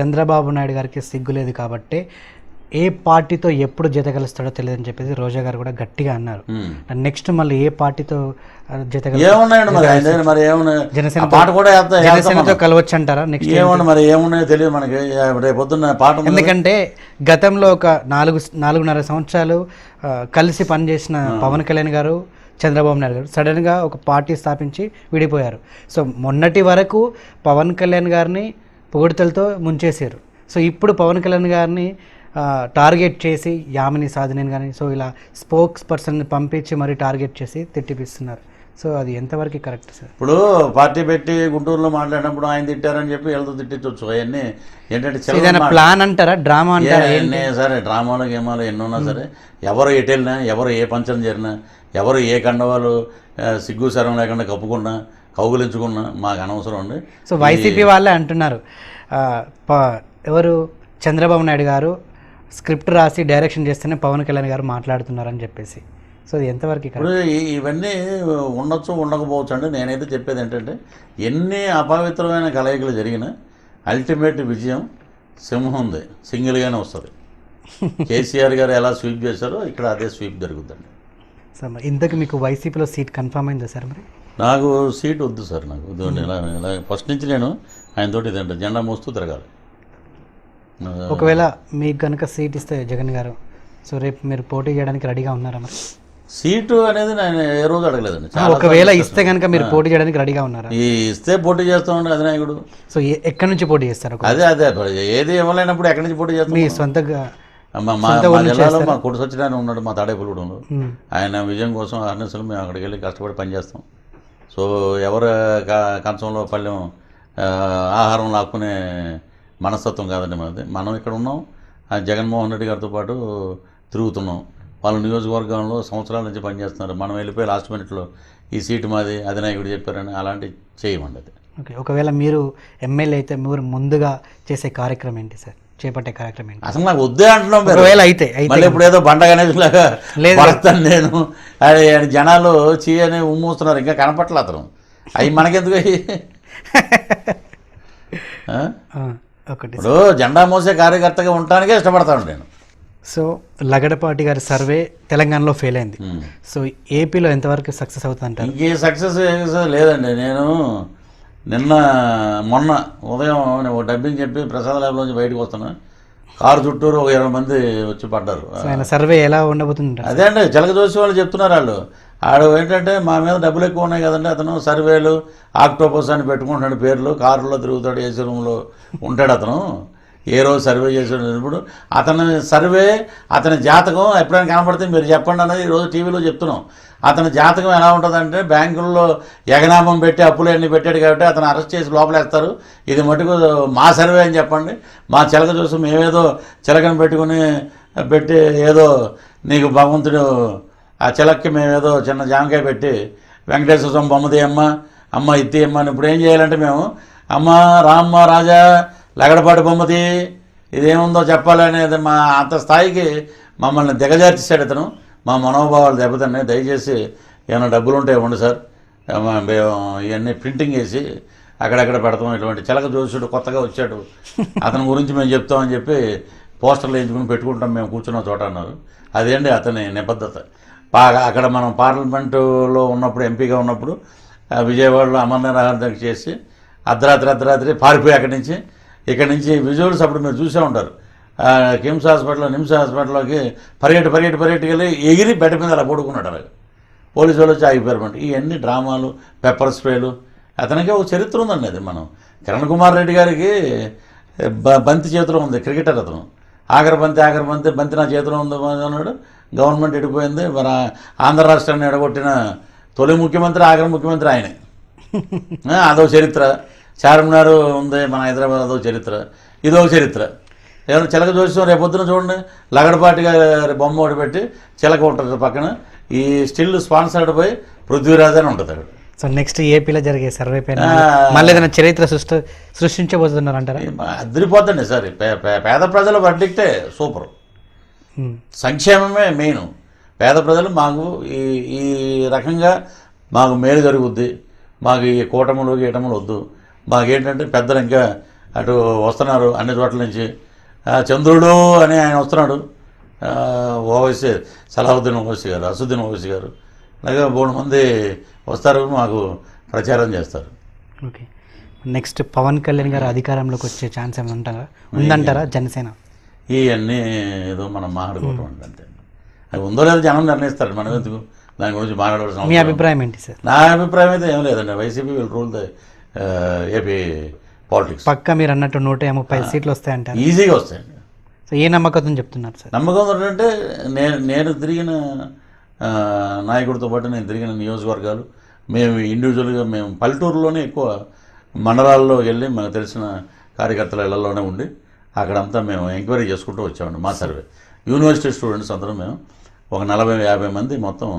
చంద్రబాబు నాయుడు గారికి సిగ్గు లేదు కాబట్టి ఏ పార్టీతో ఎప్పుడు జత కలుస్తాడో తెలియదని చెప్పేసి రోజా గారు కూడా గట్టిగా అన్నారు ఉమ్. నెక్స్ట్ మళ్ళీ ఏ పార్టీతో జత జనసేన పాట కూడా జనసేనతో. కలవచ్చు అంటారా నెక్స్ట్ ఏమన్నా మరి ఏమున్నాయో తెలియదు మనకి పొద్దున్న పాట. ఎందుకంటే గతంలో ఒక నాలుగు నాలుగున్నర సంవత్సరాలు కలిసి పనిచేసిన పవన్ కళ్యాణ్ గారు చంద్రబాబు నాయుడు గారు సడన్గా ఒక పార్టీ స్థాపించి విడిపోయారు సో మొన్నటి వరకు పవన్ కళ్యాణ్ గారిని పొగడ్తలతో ముంచేశారు. సో ఇప్పుడు పవన్ కళ్యాణ్ గారిని టార్గెట్ చేసి యామిని సాధనని కానీ సో ఇలా స్పోక్స్ పర్సన్ని పంపించి మరి టార్గెట్ చేసి తిట్టిపిస్తున్నారు. సో అది ఎంతవరకు కరెక్ట్ సార్? ఇప్పుడు పార్టీ పెట్టి గుంటూరులో మాట్లాడినప్పుడు ఆయన తిట్టారని చెప్పి వీళ్ళతో తిట్టించవచ్చు అవన్నీ ఏంటంటే ప్లాన్ అంటారా? డ్రామా అంటారా? సరే డ్రామాలు గేమాలు ఎన్ని ఉన్నా సరే ఎవరు ఎటు వెళ్ళినా ఎవరు ఏ పంచం చేరినా ఎవరు ఏ కండవాలు సిగ్గు శరం లేకుండా కప్పుకున్నా కౌగులించుకున్నా మాకు అనవసరం అండి. సో వైసీపీ వాళ్ళే అంటున్నారు. ఎవరు? చంద్రబాబు నాయుడు గారు స్క్రిప్ట్ రాసి డైరెక్షన్ చేస్తేనే పవన్ కళ్యాణ్ గారు మాట్లాడుతున్నారని చెప్పేసి. సో ఎంతవరకు ఇప్పుడు ఇవన్నీ ఉండొచ్చు ఉండకపోవచ్చు అండి. నేనైతే చెప్పేది ఏంటంటే ఎన్ని అపవిత్రమైన కలయికలు జరిగినా అల్టిమేట్ విజయం సింహం ఉంది. సింగిల్గానే వస్తుంది. కేసీఆర్ గారు ఎలా స్వీప్ చేశారో ఇక్కడ అదే స్వీప్ జరుగుతుంది సో మరి ఇంతకు మీకు వైసీపీలో సీట్ కన్ఫర్మ్ అయిందా సార్ మరి? నాకు సీట్ వద్దు సార్ నాకు. ఇలా ఇలా ఫస్ట్ నుంచి నేను ఆయనతోటి ఇదంటే జెండా మోస్తూ తిరగాలి. ఒకవేళ మీకు కనుక సీట్ ఇస్తే జగన్ గారు సో రేపు మీరు పోటీ చేయడానికి రెడీగా ఉన్నారా మరి? సీటు అనేది నేను ఏ రోజు అడగలేదండి. ఒకవేళ ఇస్తే కనుక మీరు పోటీ చేయడానికి రెడీగా ఉన్నారా? ఈ ఇస్తే పోటీ చేస్తామండి అధినాయకుడు. సో ఎక్కడి నుంచి పోటీ చేస్తారు అదే అదే. ఏది ఇవ్వలేనప్పుడు ఎక్కడి నుంచి పోటీ చేస్తాం మీ సొంతగా మా జిల్లాలో మా ఉన్నాడు మా తాడేపల్లిగూడెంలో. మ్మ్. ఆయన విజయం కోసం అహర్నిశలు మేము అక్కడికి వెళ్ళి కష్టపడి పనిచేస్తాం. సో ఎవరు కంచంలో పళ్ళెం ఆహారం లాక్కునే మనస్తత్వం కాదండి మనది. మనం ఇక్కడ ఉన్నాం జగన్మోహన్ రెడ్డి గారితో పాటు తిరుగుతున్నాం. వాళ్ళ నియోజకవర్గంలో సంవత్సరాల నుంచి పనిచేస్తున్నారు. మనం వెళ్ళిపోయి లాస్ట్ మినిట్లో ఈ సీటు మాది అధినాయకుడు చెప్పారని అలాంటివి చేయమండి అది. ఓకే ఒకవేళ మీరు ఎమ్మెల్యే అయితే మీరు ముందుగా చేసే కార్యక్రమం ఏంటి సార్? చేపట్టే కార్యక్రమం అసలు నాకు వద్దే అంటున్నాం. ఒకవేళ అయితే మళ్ళీ ఇప్పుడు ఏదో బండ గణేష్ లాగా. పడతాను నేను. అది ఆయన జనాలు చీ అని ఉమ్మూస్తున్నారు ఇంకా కనపట్లే అతను. అవి మనకెందుకు ఒకటి ఇప్పుడు జెండా మోసే కార్యకర్తగా ఉండటానికే ఇష్టపడతాను నేను. సో లగడపాటి గారి సర్వే తెలంగాణలో ఫెయిల్ అయింది. ఉమ్. సో ఏపీలో ఎంతవరకు సక్సెస్ అవుతుంది అంటారు ఇంకే సక్సెస్ లేదండి నేను నిన్న మొన్న ఉదయం నేను ఒక డబ్బింగ్ చెప్పి ప్రసాద్ ల్యాబ్లోంచి బయటకు వస్తున్నా. కారు చుట్టూరు ఒక ఇరవై మంది వచ్చి పడ్డారు. సర్వే ఎలా ఉండబోతుంది అదే అండి చిలక చూసి వాళ్ళు చెప్తున్నారు వాళ్ళు. ఆడు ఏంటంటే మా మీద డబ్బులు ఎక్కువ ఉన్నాయి కదండి అతను సర్వేలు ఆక్టోపస్ అని పెట్టుకుంటున్నాడు పేర్లు కారులో తిరుగుతాడు ఏసీ రూమ్లో ఉంటాడు అతను. ఏ రోజు సర్వే చేసినప్పుడు ఇప్పుడు అతని సర్వే అతని జాతకం ఎప్పుడైనా కనపడితే మీరు చెప్పండి అనేది ఈరోజు టీవీలో చెప్తున్నాం. అతని జాతకం ఎలా ఉంటుందంటే బ్యాంకుల్లో ఎగనామం పెట్టి అప్పులు అన్ని పెట్టాడు కాబట్టి అతను అరెస్ట్ చేసి లోపలేస్తారు. ఇది మటుకు మా సర్వే అని చెప్పండి. మా చిలక చూసి మేమేదో చిలకను పెట్టుకుని పెట్టి ఏదో నీకు భగవంతుడు ఆ చిలక్కి మేమేదో చిన్న జామకాయ పెట్టి వెంకటేశ్వర స్వామి బొమ్మది అమ్మ అమ్మ ఇత్తి అమ్మ అని ఇప్పుడు ఏం చేయాలంటే మేము అమ్మ రామ్మ రాజా లగడపాటి బొమ్మది ఇదేముందో చెప్పాలనేది మా అంత స్థాయికి మమ్మల్ని దిగజార్చేశాడు ఇతను. మా మనోభావాలు దెబ్బతిన్నాయి. దయచేసి ఏమైనా డబ్బులు ఉంటే ఇవ్వండి సార్. మేము ఇవన్నీ ప్రింటింగ్ వేసి అక్కడక్కడ పెడతాం. ఇటువంటి చిలక జోషుడు కొత్తగా వచ్చాడు. అతని గురించి మేము చెప్తామని చెప్పి పోస్టర్లు వేయించుకుని పెట్టుకుంటాం. మేము కూర్చున్న చోట అన్నారు. అదేంటి అతని నిబద్ధత. బాగా అక్కడ మనం పార్లమెంటులో ఉన్నప్పుడు ఎంపీగా ఉన్నప్పుడు విజయవాడలో అమర్నాథ్ దగ్గర చేసి అర్ధరాత్రి అర్ధరాత్రి పారిపోయి అక్కడి నుంచి ఇక్కడి నుంచి విజువల్స్ అప్పుడు మీరు చూసే ఉంటారు. కిమ్స్ హాస్పిటల్ నిమ్స్ హాస్పిటల్లోకి పరిగెట్టి పరిగెట్టుకి వెళ్ళి ఎగిరి బెడ్ మీద అలా పడుకున్నాడు అలాగ. పోలీసు వాళ్ళు వచ్చి ఆగిపోయారన్నమాట ఇవన్నీ డ్రామాలు పెప్పర్ స్ప్రేలు. అతనికి ఒక చరిత్ర ఉందండి అది మనం. కిరణ్ కుమార్ రెడ్డి గారికి బంతి చేతిలో ఉంది క్రికెటర్ అతను. ఆఖరి బంతి ఆఖరి బంతి బంతి నా చేతిలో ఉంది అన్నాడు. గవర్నమెంట్ ఎడిపోయింది. ఆ- ఆంధ్ర రాష్ట్రాన్ని ఎడగొట్టిన తొలి ముఖ్యమంత్రి ఆఖరి ముఖ్యమంత్రి ఆయనే. అదో చరిత్ర. చార్మినార్ ఉంది మన హైదరాబాద్ అదో చరిత్ర. ఇదో చరిత్ర. ఏమైనా చిలక చూసాం రేపు పొద్దున చూడండి. లగడపాటి గారి బొమ్మ ఒకటి పెట్టి చిలక ఉంటుంది పక్కన. ఈ స్టిల్ స్పాన్సర్డ్ బై పృథ్వీరాజ్ అని ఉంటుంది అక్కడ. సో నెక్స్ట్ ఏపీలో జరిగే సర్వే పైన. మళ్ళీ ఏదైనా చరిత్ర సృష్టి సృష్టించబోతున్నారు అంటారా అదిరిపోతండి సార్. పేద ప్రజల వర్డిక్టే సూపర్. సంక్షేమమే మెయిన్. పేద ప్రజలు మాకు ఈ ఈ రకంగా మాకు మేలు జరుగుద్ది. మాకు ఈ కూటములు గీటములు వద్దు. మాకేంటంటే పెద్దలు ఇంకా అటు వస్తున్నారు అన్ని చోట్ల నుంచి. చంద్రుడు అని ఆయన వస్తున్నాడు. ఓవైసీ సలాహుద్దీన్ ఓవైసీ గారు అసుద్దీన్ ఓవైసీ గారు. అలాగే మూడు మంది వస్తారు మాకు ప్రచారం చేస్తారు. ఓకే. నెక్స్ట్ పవన్ కళ్యాణ్ గారు అధికారంలోకి వచ్చే ఛాన్స్ ఏమైనా ఉంటారా ఉందంటారా జనసేన? ఇవన్నీ ఏదో మనం మాట్లాడుకోవటం అంటే అంతే. అది ఉందో లేదో జనం నిర్ణయిస్తారు. మనం ఎందుకు? దాని గురించి మాట్లాడవలసిన మీ అభిప్రాయం ఏంటి సార్? నా అభిప్రాయం అయితే ఏం లేదండి. YCP will rule the AP politics. పక్క మీరు అన్నట్టు నూట ముప్పై సీట్లు వస్తాయంటారు. ఈజీగా వస్తాయండి సో ఏ నమ్మకంతో చెప్తున్నారు సార్? నమ్మకం ఏంటంటే నేను నేను తిరిగిన నాయకుడితో పాటు నేను తిరిగిన నియోజకవర్గాలు మేము ఇండివిజువల్గా మేము పల్లెటూరులోనే ఎక్కువ మండలాల్లో వెళ్ళి మాకు తెలిసిన కార్యకర్తల ఇళ్ళలోనే ఉండి అక్కడంతా మేము ఎంక్వైరీ చేసుకుంటూ వచ్చామండి మా సర్వే. యూనివర్సిటీ స్టూడెంట్స్ అందరం మేము ఒక నలభై యాభై మంది మొత్తం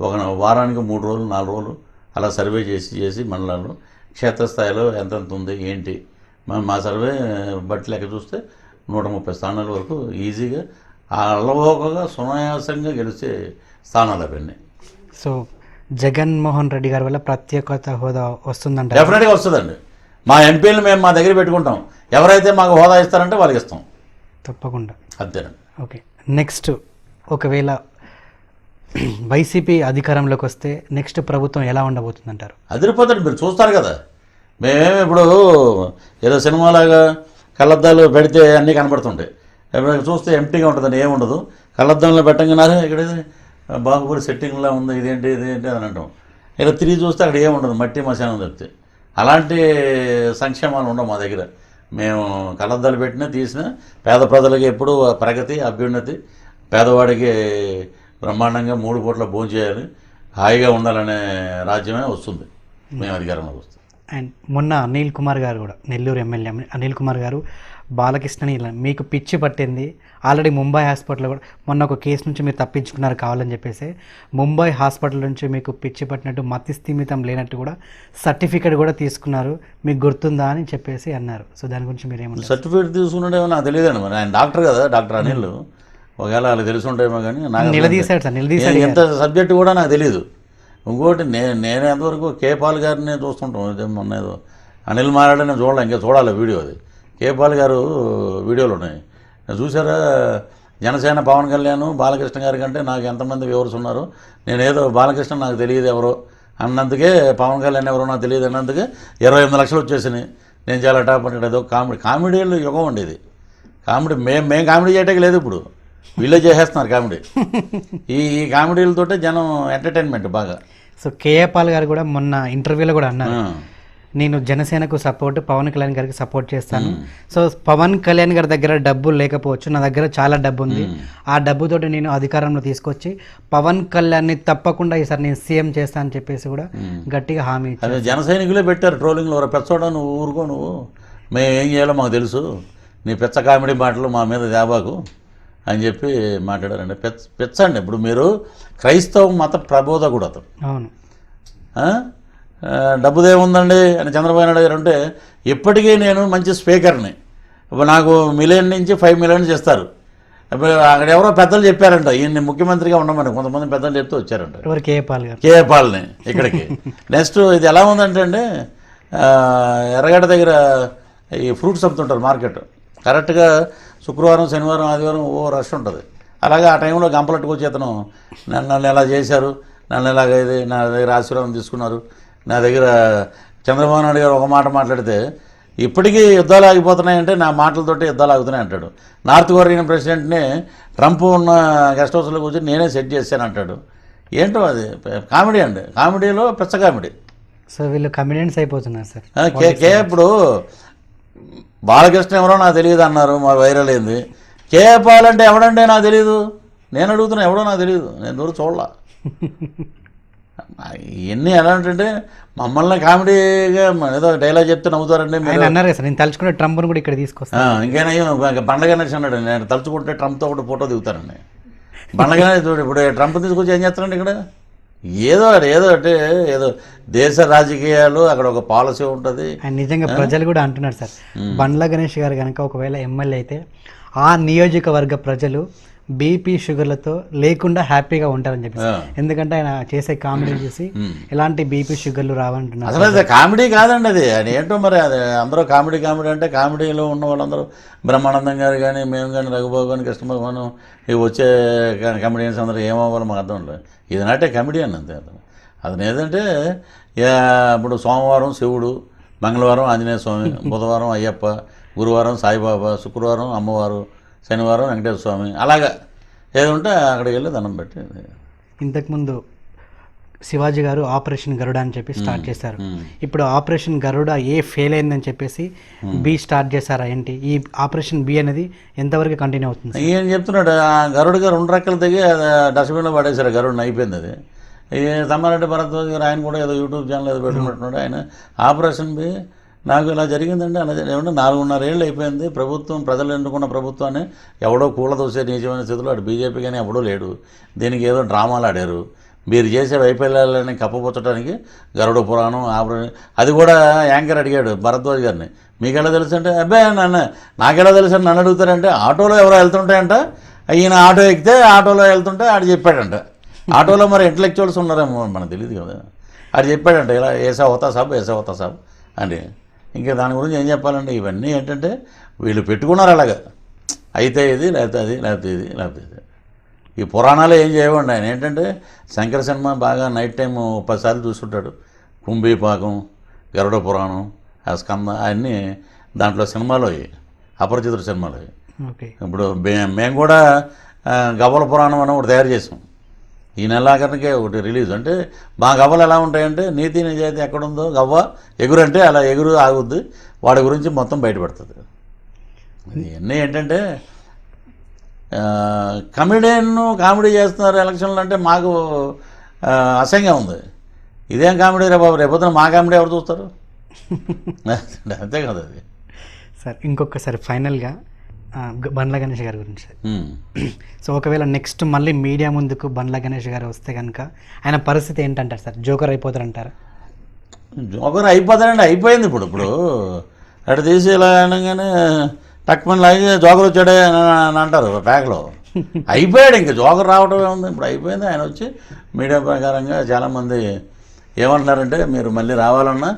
ఒక వారానికి మూడు రోజులు నాలుగు రోజులు అలా సర్వే చేసి చేసి మండలాల్లో క్షేత్రస్థాయిలో ఎంతెంత ఉంది ఏంటి? మా మా సర్వే బట్టి లెక్క చూస్తే నూట ముప్పై స్థానాల వరకు ఈజీగా అలవోకగా సునాయాసంగా గెలిచే స్థానాలు అవన్నీ సో జగన్మోహన్ రెడ్డి గారి వల్ల ప్రత్యేకత హోదా వస్తుందంటారు డెఫినెట్గా వస్తుందండి. మా ఎంపీలు మేము మా దగ్గర పెట్టుకుంటాం. ఎవరైతే మాకు హోదా ఇస్తారంటే వాళ్ళకి ఇస్తాం. తప్పకుండా. అంతేనండి. ఓకే. నెక్స్ట్ ఒకవేళ వైసీపీ అధికారంలోకి వస్తే నెక్స్ట్ ప్రభుత్వం ఎలా ఉండబోతుందంటారు? అదిరిపోతుంది మీరు చూస్తారు కదా. మేమేమి ఇప్పుడు ఏదో సినిమాలాగా కళ్ళద్దాలు పెడితే అన్నీ కనబడుతుంటాయి చూస్తే ఎంటీగా ఉంటుందని ఏముండదు కళ్ళద్దంలో పెట్టంగానే ఇక్కడ బాగుపూరి బాహుబలి సెట్టింగ్లా ఉంది ఇదేంటి ఇదేంటి అని అంటాం. ఇలా తిరిగి చూస్తే అక్కడ ఏముండదు మట్టి మశానం తప్పితే. అలాంటి సంక్షేమాలు ఉండవు మా దగ్గర. మేము కళ్ళద్దాలు పెట్టినా తీసినా పేద ప్రజలకి ఎప్పుడు ప్రగతి అభ్యున్నతి పేదవాడికి బ్రహ్మాండంగా మూడు పూట్ల భోజనం చేయాలి. హాయిగా ఉండాలనే రాజ్యమే వస్తుంది. మేము అధికారంలోకి వస్తాం. అండ్ మొన్న అనిల్ కుమార్ గారు కూడా నెల్లూరు ఎమ్మెల్యే అనిల్ కుమార్ గారు బాలకృష్ణని ఇలా మీకు పిచ్చి పట్టింది. ఆల్రెడీ ముంబై హాస్పిటల్లో కూడా మొన్న ఒక కేసు నుంచి మీరు తప్పించుకున్నారు కావాలని చెప్పేసి. ముంబై హాస్పిటల్ నుంచి మీకు పిచ్చి పట్టినట్టు మతి స్థిమితం లేనట్టు కూడా సర్టిఫికేట్ కూడా తీసుకున్నారు. మీకు గుర్తుందా అని చెప్పేసి అన్నారు. సో దాని గురించి మీరు ఏమంటారు సర్టిఫికేట్ తీసుకున్నాడేమో నాకు తెలియదండి మరి. ఆయన డాక్టర్ కదా డాక్టర్ అనిల్. ఒకవేళ వాళ్ళకి తెలిసి ఉంటాయేమో కానీ నాకు నిలదీశాడు సార్ నిలదీశాడు ఎంత సబ్జెక్ట్ కూడా నాకు తెలియదు ఇంకోటి నేను నేను ఎంతవరకు కేపాల్ గారిని చూస్తుంటాం మొన్న ఏదో అనిల్ మారాడు నేను చూడాలి ఇంకా చూడాలి వీడియో అది. కేపాల్ గారు వీడియోలు ఉన్నాయి. నేను చూసారా జనసేన పవన్ కళ్యాణ్ బాలకృష్ణ గారి కంటే నాకు ఎంతమంది వ్యూవర్స్ ఉన్నారు? నేను ఏదో బాలకృష్ణ నాకు తెలియదు ఎవరో అన్నందుకే పవన్ కళ్యాణ్ ఎవరో నాకు తెలియదు అన్నందుకే ఇరవై ఎనిమిది లక్షలు వచ్చేసినాయి. నేను చాలా టాప్ అంటే ఏదో కామెడీ కామెడీలు యుగం ఉండేది కామెడీ మేము మేము కామెడీ చేయటానికి లేదు ఇప్పుడు. వీళ్ళే చేసేస్తున్నారు కామెడీ. ఈ ఈ కామెడీలతోటే జనం ఎంటర్టైన్మెంట్ బాగా. సో కేఏ పాల్ గారు కూడా మొన్న ఇంటర్వ్యూలో కూడా అన్నారు. నేను జనసేనకు సపోర్ట్ పవన్ కళ్యాణ్ గారికి సపోర్ట్ చేస్తాను. సో పవన్ కళ్యాణ్ గారి దగ్గర డబ్బు లేకపోవచ్చు నా దగ్గర చాలా డబ్బు ఉంది. ఆ డబ్బుతోటి నేను అధికారంలో తీసుకొచ్చి పవన్ కళ్యాణ్ని తప్పకుండా ఈసారి నేను సీఎం చేస్తాను అని చెప్పేసి కూడా గట్టిగా హామీ అదే జన సైనికులే పెట్టారు ట్రోలింగ్లో "ఒరే పెచ్చోడా నువ్వు ఊరుకో నువ్వు. మేము ఏం చేయాలో మాకు తెలుసు. నీ పెచ్చ కామెడీ మాటలు మా మీద దేబాకు అని చెప్పి మాట్లాడారండి. పెచ్చ పెచ్చండి. ఇప్పుడు మీరు క్రైస్తవ మత ప్రబోధకుడు అతను. అవును. డబ్బుదేముందండి అని చంద్రబాబు నాయుడు గారు అంటే ఇప్పటికీ నేను మంచి స్పీకర్ని. నాకు మిలియన్ నుంచి ఫైవ్ మిలియన్ చేస్తారు. అక్కడ ఎవరో పెద్దలు చెప్పారంట. ఈయన్ని ముఖ్యమంత్రిగా ఉండమని కొంతమంది పెద్దలు చెప్తూ వచ్చారంట. ఎవరు? కేఏ పాల్ గారు. కేఏ పాల్ని ఇక్కడికి. నెక్స్ట్ ఇది ఎలా ఉందంటే అండి ఎర్రగడ్డ దగ్గర ఈ ఫ్రూట్స్ అమ్ముతుంటారు మార్కెట్. కరెక్ట్గా శుక్రవారం శనివారం ఆదివారం ఓ రష్ ఉంటుంది. అలాగే ఆ టైంలో గంపలట్టుకు వచ్చి అతను నన్ను నన్ను ఎలా చేశారు? నన్ను ఎలాగ ఇది నా దగ్గర ఆశీర్వాదం తీసుకున్నారు? నా దగ్గర చంద్రబాబు నాయుడు గారు ఒక మాట మాట్లాడితే ఇప్పటికీ యుద్ధాలు ఆగిపోతున్నాయంటే నా మాటలతోటి యుద్ధాలు ఆగుతున్నాయి అంటాడు. నార్త్ కొరియన్ ప్రెసిడెంట్ని ట్రంప్ ఉన్న గెస్ట్ హౌస్లో కూర్చొని నేనే సెట్ చేశాను అంటాడు. ఏంటో అది? కామెడీ అండి. కామెడీలో పెచ్చ కామెడీ. సో వీళ్ళు కమిడియన్స్ అయిపోతున్నారు సార్. కే ఇప్పుడు బాలకృష్ణ ఎవరో నాకు తెలియదు అన్నారు మా వైరల్ అయింది. కే పాల్ అంటే ఎవడంటే నాకు తెలియదు నేను అడుగుతున్నా ఎవడో నాకు తెలియదు నేను దూరం చూడలా. ఇవన్నీ ఎలా అంటే మమ్మల్ని కామెడీగా ఏదో డైలాగ్ చెప్తే నవ్వుతారండి మీరు. అన్నారు కదా నేను తలుచుకునే ట్రంప్ను కూడా ఇక్కడ తీసుకొస్తాను ఇంకేనా బండ గణేష్ అన్నాడు. నేను తలుచుకుంటే ట్రంప్తో కూడా ఫోటో దిగుతానండి బండ గణేష్ చూడు ఇప్పుడు ట్రంప్ తీసుకొచ్చి ఏం చేస్తారండి ఇక్కడ? ఏదో ఏదో అంటే ఏదో దేశ రాజకీయాలు అక్కడ ఒక పాలసీ ఉంటుంది. ఆయన నిజంగా ప్రజలు కూడా అంటున్నారు సార్. బండ్ల గణేష్ గారు కనుక ఒకవేళ ఎమ్మెల్యే అయితే ఆ నియోజకవర్గ ప్రజలు బీపీ షుగర్లతో లేకుండా హ్యాపీగా ఉంటారని చెప్పేసి. ఆ. ఎందుకంటే ఆయన చేసే కామెడీ చూసి. ఎలాంటి బీపీ షుగర్లు రావంటున్నారు. అసలు అది కామెడీ కాదండి అది. అది ఏంటో మరి అది అందరూ కామెడీ కామెడీ అంటే కామెడీలో ఉన్న వాళ్ళందరూ బ్రహ్మానందం గారు కానీ మేము కానీ రఘుబాబు కానీ కృష్ణ భగవాన్ ఇవి వచ్చే కమెడియన్స్ అందరూ ఏమవ్వాలో మాకు అర్థం లేదు ఇది నాటే కమెడియన్ అంతే అతను. అతను ఏదంటే ఇప్పుడు సోమవారం శివుడు మంగళవారం ఆంజనేయ స్వామి బుధవారం అయ్యప్ప గురువారం సాయిబాబా శుక్రవారం అమ్మవారు శనివారం వెంకటేశ్వర స్వామి అలాగా. ఏది ఉంటే అక్కడికి వెళ్ళి దండం పెట్టి ఇంతకుముందు శివాజీ గారు ఆపరేషన్ గరుడ అని చెప్పి స్టార్ట్ చేశారు. ఇప్పుడు ఆపరేషన్ గరుడ ఏ ఫెయిల్ అయిందని చెప్పేసి బి స్టార్ట్ చేశారా ఏంటి? ఈ ఆపరేషన్ బి అనేది ఎంతవరకు కంటిన్యూ అవుతుంది ఈయన చెప్తున్నాడు ఆ గరుడుగా రెండు రెక్కలు అది డస్ట్బిన్లో పడేశారు గరుడుని అయిపోయింది అది. ఈ తమ్మారెడ్డి భరద్వాజ్ గారు ఆయన కూడా ఏదో యూట్యూబ్ ఛానల్ ఏదో పెట్టుకుంటున్నాడు ఆయన ఆపరేషన్ బి నాకు ఇలా జరిగిందండి. అలా ఏమంటే నాలుగున్నర ఏళ్ళు అయిపోయింది. ప్రభుత్వం ప్రజలు ఎన్నుకున్న ప్రభుత్వాన్ని ఎవడో కూలదోసే నిజమైన స్థితిలో అటు బీజేపీ కానీ ఎవడో లేడు. దీనికి ఏదో డ్రామాలు ఆడారు. మీరు చేసే వైఫల్యాలని కప్పపుచ్చడానికి గరుడ పురాణం ఆపరేషన్ అది కూడా యాంకర్ అడిగాడు భరద్వాజ్ గారిని. మీకు ఎలా తెలుసు అంటే అబ్బాయి నన్ను నాకెలా తెలుసు అని నన్ను అడుగుతారంటే ఆటోలో ఎవరో వెళ్తుంటాయంట. ఈయన ఆటో ఎక్కితే ఆటోలో వెళ్తుంటే ఆడు చెప్పాడంట. ఆటోలో మరి ఇంటలెక్చువల్స్ ఉన్నారేమో మనకు తెలియదు కదా. ఆడు చెప్పాడంట ఇలా ఏసా హోతా సాబ్ ఏసా హోతా సాబ్ అని. ఇంకా దాని గురించి ఏం చెప్పాలంటే ఇవన్నీ ఏంటంటే వీళ్ళు పెట్టుకున్నారు అలాగా. అయితే ఇది లేకపోతే అది లేకపోతే ఇది లేకపోతే ఇది. ఈ పురాణాలు ఏం చేయవండి? ఆయన ఏంటంటే శంకర సినిమా బాగా నైట్ టైం పదిసార్లు చూస్తుంటాడు. కుంభీపాకం గరుడ పురాణం ఆ స్కంద అన్నీ దాంట్లో సినిమాలు అవి అపరిచితుడు సినిమాలు అవి ఇప్పుడు మేము కూడా గవ్వల పురాణం అని ఒకటి తయారు చేసాం. ఈ నెలాఖరికే ఒకటి రిలీజ్. అంటే మా గవ్వలు ఎలా ఉంటాయంటే నీతి నిజాయితీ ఎక్కడుందో గవ్వ ఎగురు అంటే అలా ఎగురు ఆగుద్ది. వాడి గురించి మొత్తం బయటపడుతుంది. ఇవన్నీ ఏంటంటే కమెడియన్ కామెడీ చేస్తున్నారు ఎలక్షన్లు అంటే మాకు అసహ్యంగా ఉంది. ఇదేం కామెడీ రే బాబు? రేపొద్దున మా కామెడీ ఎవరు చూస్తారు? అంతే కదా అది. సార్ ఇంకొకసారి ఫైనల్గా బండ్ల గణేష్ గారి గురించి. సో ఒకవేళ నెక్స్ట్ మళ్ళీ మీడియా ముందుకు బండ్ల గణేష్ గారు వస్తే కనుక ఆయన పరిస్థితి ఏంటంటారు సార్? జోకర్ అయిపోతారంటారా? జోకర్ అయిపోతాడండి అయిపోయింది ఇప్పుడు ఇప్పుడు. అటు తీసి ఇలా అనగానే టక్మన్ లాగి జోకర్ వచ్చాడే అని అని అంటారు ప్యాక్లో. అయిపోయాడు ఇంకా జోకర్ రావడం ఏముంది? ఇప్పుడు అయిపోయింది. ఆయన వచ్చి మీడియా ప్రకారంగా చాలామంది ఏమంటున్నారంటే మీరు మళ్ళీ రావాలన్నా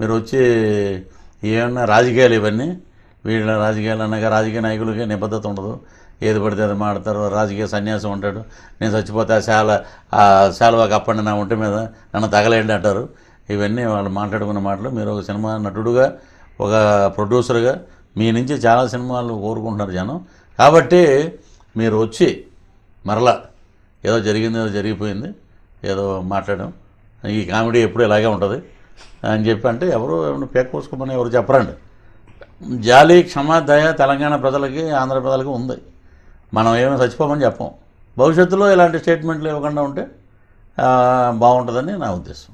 మీరు వచ్చి ఏమన్నా రాజకీయాలు ఇవన్నీ వీళ్ళ రాజకీయాలు అన్నాక రాజకీయ నాయకులకి నిబద్ధత ఉండదు. ఏది పడితే అది మాడతారు. రాజకీయ సన్యాసం ఉంటాడు. నేను చచ్చిపోతే ఆ శాల ఆ శాలువా కప్పండి నా ఒంటి మీద నన్ను తగలేండి అంటారు. ఇవన్నీ వాళ్ళు మాట్లాడుకున్న మాటలు. మీరు ఒక సినిమా నటుడుగా ఒక ప్రొడ్యూసర్గా మీ నుంచి చాలా సినిమాలు కోరుకుంటున్నారు జనం. కాబట్టి మీరు వచ్చి మరలా ఏదో జరిగింది ఏదో జరిగిపోయింది ఏదో మాట్లాడడం. ఈ కామెడీ ఎప్పుడు ఇలాగే ఉంటుంది. అని చెప్పి అంటే ఎవరు ఏమన్నా పేక కోసుకోమని ఎవరు చెప్పరండి. జాలి క్షమ దయ తెలంగాణ ప్రజలకి ఆంధ్ర ప్రజలకి ఉంది. మనం ఏమైనా చచ్చిపోమని చెప్పం. భవిష్యత్తులో ఇలాంటి స్టేట్మెంట్లు ఇవ్వకుండా ఉంటే బాగుంటుందని నా ఉద్దేశం.